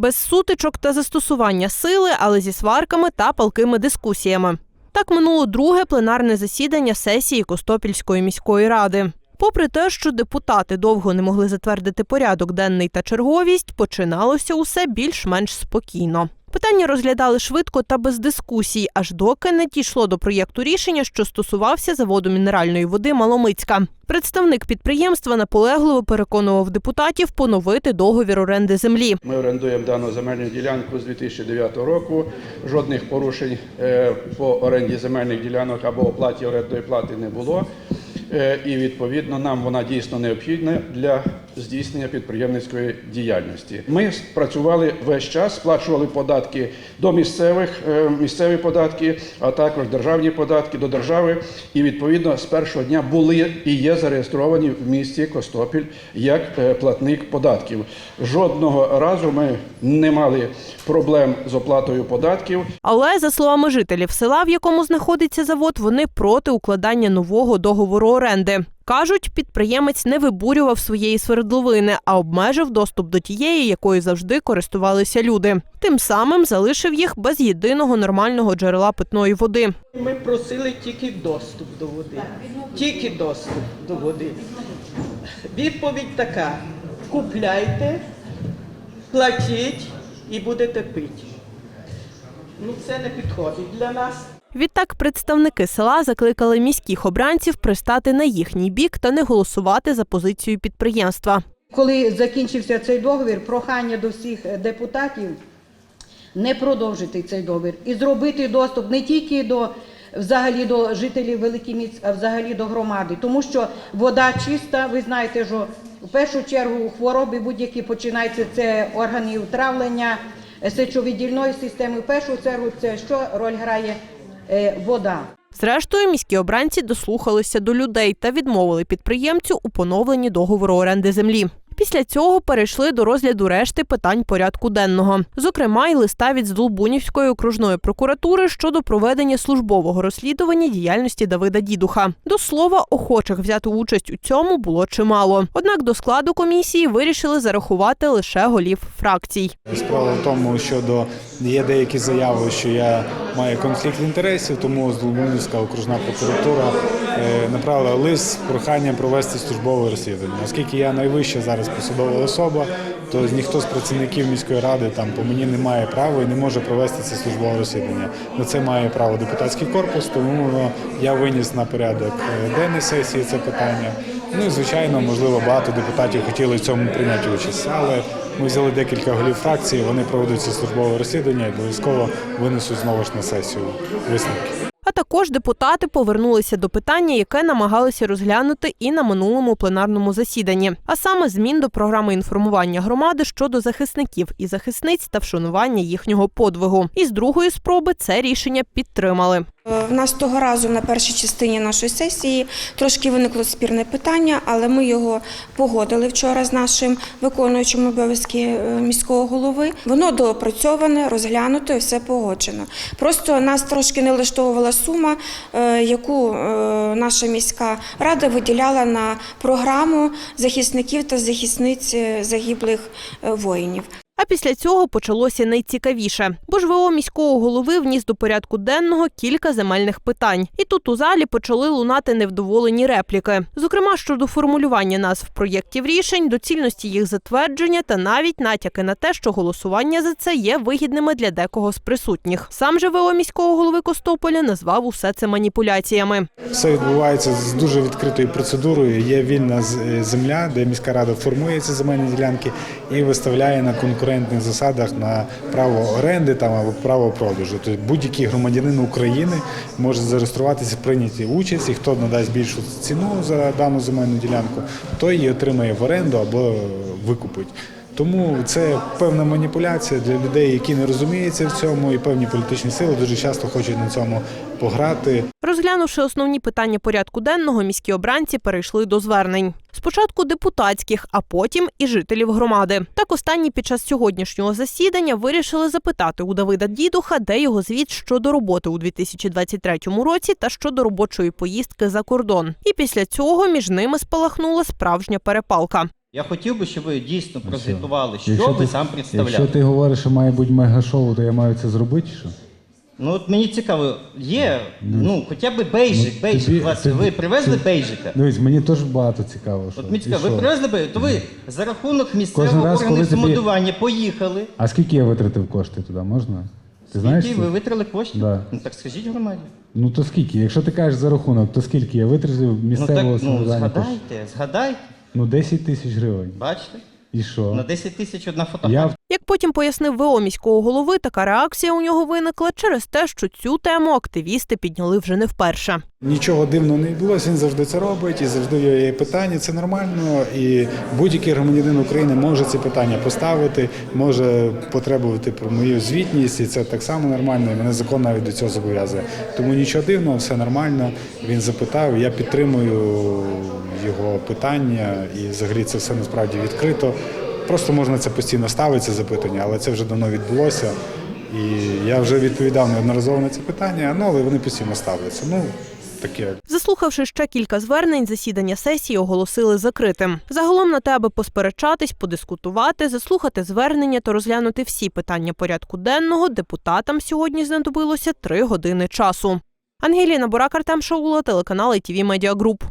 Без сутичок та застосування сили, але зі сварками та палкими дискусіями. Так минуло друге пленарне засідання сесії Костопільської міської ради. Попри те, що депутати довго не могли затвердити порядок денний та черговість, починалося усе більш-менш спокійно. Питання розглядали швидко та без дискусій, аж доки не дійшло до проєкту рішення, що стосувався заводу мінеральної води Маломицька. Представник підприємства наполегливо переконував депутатів поновити договір оренди землі. Ми орендуємо дану земельну ділянку з 2009 року. Жодних порушень е, по оренді земельних ділянок або оплаті орендної плати не було. Е, І відповідно нам вона дійсно необхідна для здійснення підприємницької діяльності. Ми працювали весь час, сплачували податки до місцевих е, місцеві податки, а також державні податки до держави. І відповідно з першого дня були і є зареєстровані в місті Костопіль як е, платник податків. Жодного разу ми не мали проблем з оплатою податків. Але за словами жителів села, в якому знаходиться завод, вони проти укладання нового договору оренди. Кажуть, підприємець не вибурював своєї свердловини, а обмежив доступ до тієї, якою завжди користувалися люди. Тим самим залишив їх без єдиного нормального джерела питної води. Ми просили тільки доступ до води. Тільки доступ до води. Відповідь така: купляйте, платіть і будете пити. Ну, це не підходить для нас. Відтак представники села закликали міських обранців пристати на їхній бік та не голосувати за позицію підприємства. Коли закінчився цей договір, прохання до всіх депутатів не продовжити цей договір і зробити доступ не тільки до взагалі до жителів великих міст, а взагалі до громади, тому що вода чиста. Ви знаєте, що в першу чергу хвороби будь-які починаються це органи травлення сечовидільної системи. В першу чергу це що роль грає вода. Зрештою, міські обранці дослухалися до людей та відмовили підприємцю у поновленні договору оренди землі. Після цього перейшли до розгляду решти питань порядку денного, зокрема, й листа від Здолбунівської окружної прокуратури щодо проведення службового розслідування діяльності Давида Дідуха. До слова, охочих взяти участь у цьому було чимало. Однак до складу комісії вирішили зарахувати лише голів фракцій. Справа в тому, що до є деякі заяви, що я маю конфлікт інтересів, тому Здолбунівська окружна прокуратура е, направила лист з проханням провести службове розслідування. Оскільки я найвища зараз посадова особа, то ніхто з працівників міської ради там по мені не має права і не може провести це службове розслідування. На це має право депутатський корпус, тому я виніс на порядок е, денний сесії це питання. Ну і звичайно, можливо, багато депутатів хотіли в цьому прийняти участь, але ми взяли декілька голів фракції, вони проведуть службове розслідування і обов'язково винесуть знову ж на сесію висновки. А також депутати повернулися до питання, яке намагалися розглянути і на минулому пленарному засіданні, а саме змін до програми інформування громади щодо захисників і захисниць та вшанування їхнього подвигу. І з другої спроби це рішення підтримали. Е, В нас того разу на першій частині нашої сесії трошки виникло спірне питання, але ми його погодили вчора з нашим виконуючим обов'язки е, міського голови. Воно доопрацьоване, розглянуто і все погоджено. Просто нас трошки не влаштовувала сума, е, яку наша міська рада виділяла на програму захисників та захисниць загиблих воїнів. А після цього почалося найцікавіше, бо ж ВО міського голови вніс до порядку денного кілька земельних питань. І тут у залі почали лунати невдоволені репліки, зокрема щодо формулювання назв проєктів рішень, доцільності їх затвердження та навіть натяки на те, що голосування за це є вигідними для декого з присутніх. Сам же ВО міського голови Костополя назвав усе це маніпуляціями. Все відбувається з дуже відкритою процедурою. Є вільна е, земля, де міська рада формує ці земельні ділянки і виставляє на конкурентних засадах на право оренди там або право продажу. Тобто будь-який громадянин України може зареєструватися, прийняти участь, і хто надасть більшу ціну за дану земельну ділянку, той її отримає в оренду або викупить. Тому це певна маніпуляція для людей, які не розуміються в цьому, і певні політичні сили дуже часто хочуть на цьому пограти. Розглянувши основні питання порядку денного, міські обранці перейшли до звернень. Спочатку депутатських, а потім і жителів громади. Так останні під час сьогоднішнього засідання вирішили запитати у Давида Дідуха, де його звіт щодо роботи у 2023 році та щодо робочої поїздки за кордон. І після цього між ними спалахнула справжня перепалка. Я хотів би, щоб ви дійсно прозвітували, що, Якщо ви ти- сам представляли. Якщо ти говориш, що має бути мега-шоу, то я маю це зробити, що? Ну от мені цікаво, є, ну хоча б бейджик, Ну, бейджик. тобі- Вас, тобі- ви привезли ти- бейджика? Дивись, мені теж багато цікаво. Що, От мені цікаво, ви що? привезли бейджик, то ви за рахунок місцевого раз, органу коли тобі- поїхали. А скільки я витратив кошти туди, можна? Ти знаєш? Які це? ви витрали коштів? Да. Ну так скажіть громаді. Ну то скільки? Якщо ти кажеш за рахунок, то скільки я витратив Ну місцевого так ну, самоврядування коштів? згадайте, згадайте, Ну 10 тисяч гривень. бачите? І що? На 10 тисяч одна фотографія. Я Як потім пояснив ВО міського голови, така реакція у нього виникла через те, що цю тему активісти підняли вже не вперше. Нічого дивного не відбулося, він завжди це робить і завжди є питання. Це нормально. І будь-який громадянин України може ці питання поставити, може потребувати про мою звітність, і це так само нормально. І мене закон навіть до цього зобов'язує. Тому нічого дивного, все нормально. Він запитав. Я підтримую його питання, і взагалі це все насправді відкрито. Просто можна це постійно ставити, це запитання, але це вже давно відбулося. І я вже відповідав неодноразово на це питання, ну але вони постійно ставляться. Ну таке. Заслухавши ще кілька звернень, засідання сесії оголосили закритим. Загалом на те, аби посперечатись, подискутувати, заслухати звернення та розглянути всі питання порядку денного, депутатам сьогодні знадобилося три години часу. Ангеліна Бурак, Артем Шаула, телеканал ITV Media Group.